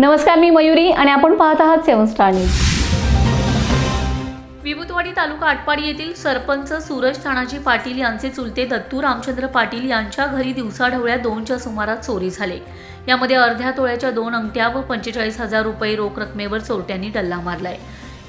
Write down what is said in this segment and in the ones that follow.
नमस्कार मी मयुरी आणि आपण पाहत आहात seven star news. Vibhutwadi taluka Atpadi येथील सरपंच सूरज तानाजी पाटील यांचे चुलते दत्तू रामचंद्र पाटील यांच्या घरी दिवसाढवळ्या दोनच्या सुमारास चोरी झाले. यामध्ये अर्ध्या तोळ्याच्या दोन अंगठ्या व पंचेचाळीस हजार रुपये रोख रकमेवर चोरट्यांनी डल्ला मारलाय.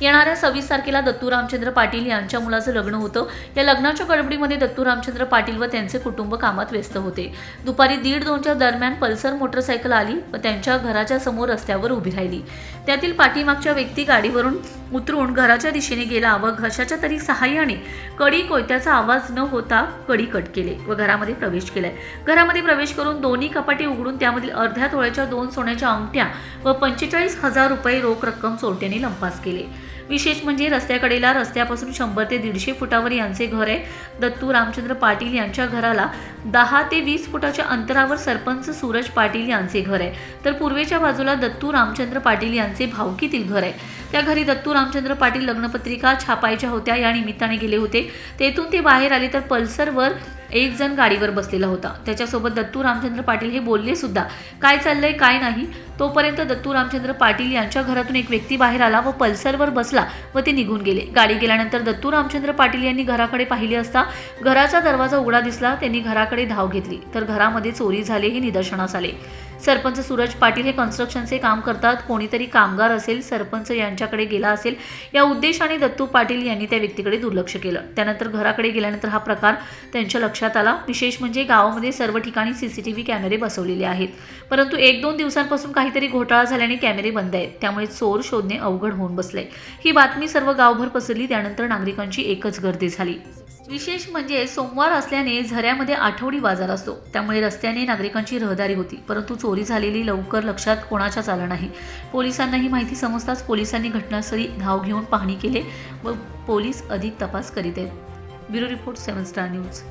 येणाऱ्या सव्वीस तारखेला दत्तू रामचंद्र पाटील यांच्या मुलाचं लग्न होतं. या लग्नाच्या गडबडीमध्ये दत्तू रामचंद्र पाटील व त्यांचे कुटुंब कामात व्यस्त होते. दुपारी दीड दोनच्या दरम्यान पल्सर मोटरसायकल आली व त्यांच्या घराच्या समोर रस्त्यावर उभी राहिली. त्यातील पाठीमागच्या व्यक्ती गाडीवरून उतरून घराच्या दिशेने गेला व घशाच्या तरी सहाय्याने कडी कोयत्याचा आवाज न होता कडी कट केले व घरामध्ये प्रवेश केलाय. घरामध्ये प्रवेश करून दोन्ही कपाटे उघडून त्यामधील अर्ध्या तोळ्याच्या दोन सोन्याच्या अंगठ्या व पंचेचाळीस हजार रुपये रोख रक्कम चोरट्याने लंपास केले. विशेष म्हणजे रस्त्याकडेला रस्त्यापासून शंभर ते दीडशे फुटावर यांचे घर आहे. दत्तू रामचंद्र पाटील यांच्या घराला दहा ते वीस फुटाच्या अंतरावर सरपंच सूरज पाटील यांचे घर आहे. तर पूर्वेच्या बाजूला दत्तू रामचंद्र पाटील यांचे भावकीतील घर आहे. त्या घरी दत्तू रामचंद्र पाटील लग्नपत्रिका छापायच्या होत्या या निमित्ताने गेले होते. तेथून ते बाहेर आले तर पल्सरवर एक जण गाडीवर बसलेला होता. त्याच्यासोबत दत्तू रामचंद्र पाटील हे बोलले सुद्धा. काय चाललंय काय नाही? तोपर्यंत दत्तू रामचंद्र पाटील यांच्या घरातून एक व्यक्ती बाहेर आला व पल्सरवर बसला व ते निघून गेले. गाडी गेल्यानंतर दत्तू रामचंद्र पाटील यांनी घराकडे पाहिले असता घराचा दरवाजा उघडा दिसला. त्यांनी घराकडे धाव घेतली. तर घरामध्ये चोरी झाले हे निदर्शनास आले. सरपंच सूरज पाटील हे कन्स्ट्रक्शनचे काम करतात. कोणीतरी कामगार असेल सरपंच यांच्याकडे गेला असेल या उद्देशाने दत्तू पाटील यांनी त्या व्यक्तीकडे दुर्लक्ष केलं. त्यानंतर घराकडे गेल्यानंतर हा प्रकार त्यांच्या लक्षात आला. विशेष म्हणजे गावामध्ये सर्व ठिकाणी सीसीटीव्ही कॅमेरे बसवलेले आहेत. परंतु एक दोन दिवसांपासून काहीतरी घोटाळा झाल्याने कॅमेरे बंद आहेत. त्यामुळे चोर शोधणे अवघड होऊन बसले ही बातमी सर्व गावभर पसरली. त्यानंतर नागरिकांची एकच गर्दी झाली. विशेष म्हणजे सोमवार असल्याने झऱ्यामध्ये आठवडी बाजार असतो. त्यामुळे रस्त्याने नागरिकांची रहदारी होती. परंतु चोरी झालेली लवकर लक्षात कोणाच्याच आलं नाही. पोलिसांना ही माहिती समजताच पोलिसांनी घटनास्थळी धाव घेऊन पाहणी केली व पोलीस अधिक तपास करीत आहेत. Bureau report seven star news.